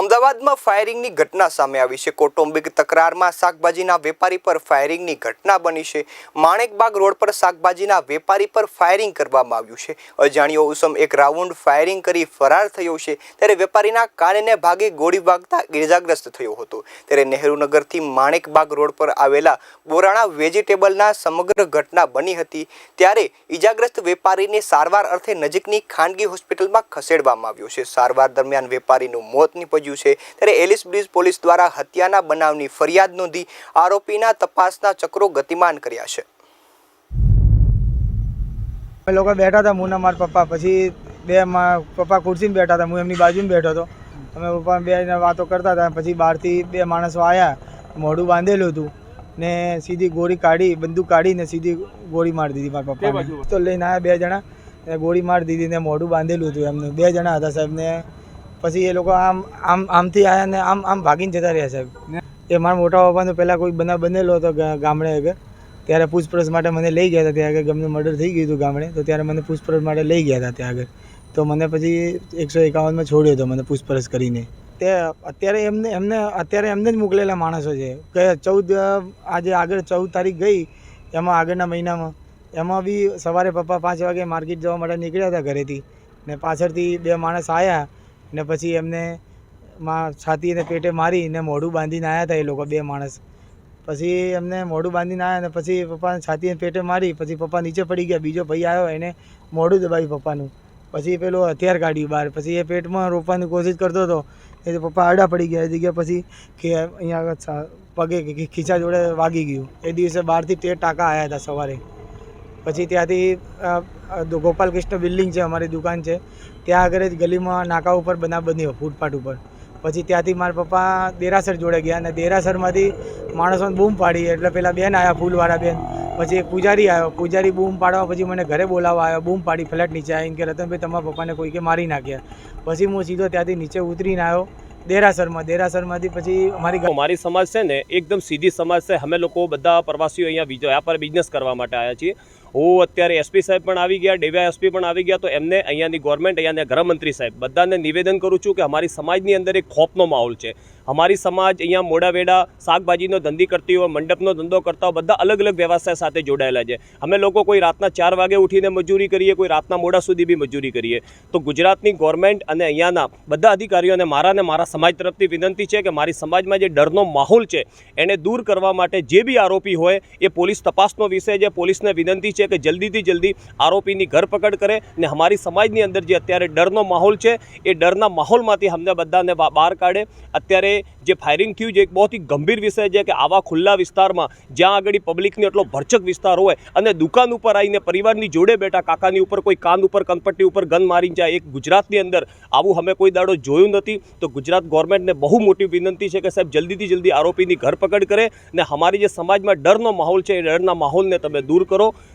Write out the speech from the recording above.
અમદાવાદમાં ફાયરિંગની ઘટના સામે આવી છે. કૌટુંબિક તકરારમાં શાકભાજીના વેપારી પર ફાયરિંગની ઘટના બની છે. માણેકબાગ રોડ પર શાકભાજીના વેપારી પર ફાયરિંગ કરવામાં આવ્યું છે. અજાણ્યો ઉસમ એક રાઉન્ડ ફાયરિંગ કરી ફરાર થયો છે. ત્યારે વેપારીના કાનને ભાગે ગોળી વાગતા ઇજાગ્રસ્ત થયો હતો. ત્યારે નહેરુનગરથી માણેકબાગ રોડ પર આવેલા બોરાણા વેજીટેબલના સમગ્ર ઘટના બની હતી. ત્યારે ઇજાગ્રસ્ત વેપારીને સારવાર અર્થે નજીકની ખાનગી હોસ્પિટલમાં ખસેડવામાં આવ્યો છે. સારવાર દરમિયાન વેપારીનું મોત નીપજ્યું છે. ત્યારે એલિસ બ્રિજ પોલીસ દ્વારા હત્યાના બનાવની ફરિયાદ નોંધી આરોપીના તપાસના ચક્રો ગતિમાન કર્યા છે. અમે લોકો બેઠા હતા હું મારા પપ્પા. પછી બે પપ્પા ખુરશીમાં બેઠા હતા હું એમની બાજુમાં બેઠો હતો. અમે પપ્પા બે વાતો કરતા હતા પછી બહારથી બે માણસો આવ્યા મોઢું બાંધેલું હતું ને સીધી ગોળી કાઢી બંદૂક કાઢીને સીધી ગોળી મારી દીધી મારા પપ્પા તો લઈને આવ્યા બે જણા ગોળી મારી દીધી ને મોઢું બાંધેલું હતું એમનું. બે જણા હતા સાહેબ ને પછી એ લોકો આમ આમ આમથી આવ્યા ને આમ આમ ભાગીને જતા રહ્યા સાહેબ. એ મારા મોટા પપ્પાનો પહેલાં કોઈ બનાવ બનેલો હતો ગામડે આગળ. ત્યારે પૂછપરછ માટે મને લઈ ગયા હતા, ત્યાં આગળ ગમનું મર્ડર થઈ ગયું હતું ગામડે. તો ત્યારે મને પૂછપરછ માટે લઈ ગયા હતા ત્યાં આગળ. તો મને પછી એકસો એકાવનમાં છોડ્યો હતો મને પૂછપરછ કરીને. તે અત્યારે એમને એમને અત્યારે એમને જ મોકલેલા માણસો છે. કે ચૌદ, આજે આગળ ચૌદ તારીખ ગઈ, એમાં આગળના મહિનામાં. એમાં બી સવારે પપ્પા પાંચ વાગે માર્કેટ જવા માટે નીકળ્યા હતા ઘરેથી. ને પાછળથી બે માણસ આવ્યા ને પછી એમને માં છાતી અને પેટે મારી ને મોઢું બાંધીને આવ્યા હતા એ લોકો બે માણસ. પછી એમને મોઢું બાંધીને આવ્યા ને પછી પપ્પાને છાતી અને પેટે મારી, પછી પપ્પા નીચે પડી ગયા. બીજો ભાઈ આવ્યો એને મોઢું દબાવ્યું પપ્પાનું. પછી પેલું હથિયાર કાઢ્યું બહાર. પછી એ પેટમાં રોપવાની કોશિશ કરતો હતો. એ પપ્પા આડા પડી ગયા. એ જગ્યા પછી કે અહીંયા પગે ખીચા જોડે વાગી ગયું. એ દિવસે બહારથી તેર ટાંકા આવ્યા હતા સવારે. પછી ત્યાંથી અ, અ, ગોપાલ કૃષ્ણ બિલ્ડિંગ છે અમારી દુકાન છે. ત્યાં આગળ જ ગલીમાં નાકા ઉપર બનાવ બન્યો ફૂટપાથ ઉપર. પછી ત્યાંથી મારા પપ્પા દેરાસર જોડે ગયા અને દેરાસરમાંથી માણસોને બૂમ પાડી એટલે પેલા બેન આવ્યા ફૂલવાળા બેન. પછી એક પૂજારી આવ્યો પૂજારી બૂમ પાડવા પછી મને ઘરે બોલાવવા આવ્યો બૂમ પાડી ફ્લેટ નીચે આવીને કે રતનભાઈ તમારા પપ્પાને કોઈકે મારી નાખ્યા. પછી હું સીધો ત્યાંથી નીચે ઉતરીને આવ્યો દેરાસરમાં. દેરાસરમાંથી પછી અમારી અમારી સમાજ છે ને એકદમ સીધી સમાજ છે. અમે લોકો બધા પ્રવાસીઓ અહીંયા બીજો વ્યાપાર બિઝનેસ કરવા માટે આવ્યા છીએ. હું અત્યારે એસપી સાહેબ પણ આવી ગયા, ડેવિયા એસપી પણ આવી ગયા, તો એમને અહીંયાની ગવર્મેન્ટ અહીંયાના ગૃહમંત્રી સાહેબ બધાને નિવેદન કરું છું કે અમારી સમાજની અંદર એક ખોફનો માહોલ છે. અમારી સમાજ અહીંયા મોડા વેડા શાકભાજીનો ધંધી કરતી હોય, મંડપનો ધંધો કરતા હોય, બધા અલગ અલગ વ્યવસાય સાથે જોડાયેલા છે. અમે લોકો કોઈ રાતના ચાર વાગે ઉઠીને મજૂરી કરીએ, કોઈ રાતના મોડા સુધી બી મજૂરી કરીએ. તો ગુજરાતની ગવર્મેન્ટ અને અહીંયાના બધા અધિકારીઓને મારા ને મારા સમાજ તરફથી વિનંતી છે કે મારી સમાજમાં જે ડરનો માહોલ છે, એને દૂર કરવા માટે જે બી આરોપી હોય, એ પોલીસ તપાસનો વિષય છે, પોલીસને વિનંતી છે કે જલ્દીથી જલ્દી આરોપીની ધરપકડ કરે ને અમારી સમાજની અંદર જે અત્યારે ડરનો માહોલ છે, એ ડરના માહોલમાંથી અમને બધાને બહાર કાઢે. અત્યારે જે ફાયરિંગ થયું છે એક બહુ ગંભીર વિષય છે કે આવા ખુલ્લા વિસ્તારમાં જ્યાં આગળ પબ્લિકની એટલો ભરચક વિસ્તાર હોય અને દુકાન ઉપર આવીને પરિવારની જોડે બેઠા કાકાની ઉપર કોઈ કાન ઉપર કનપટ્ટી ઉપર ગન મારીને જાય એક ગુજરાતની અંદર આવું અમે કોઈ દાડો જોયું નથી, તો ગુજરાત ગવર્મેન્ટને બહુ મોટી વિનંતી છે કે સાહેબ જલ્દીથી જલ્દી આરોપીની ધરપકડ કરે ને અમારી જે સમાજમાં ડરનો માહોલ છે, એ ડરના માહોલને તમે દૂર કરો.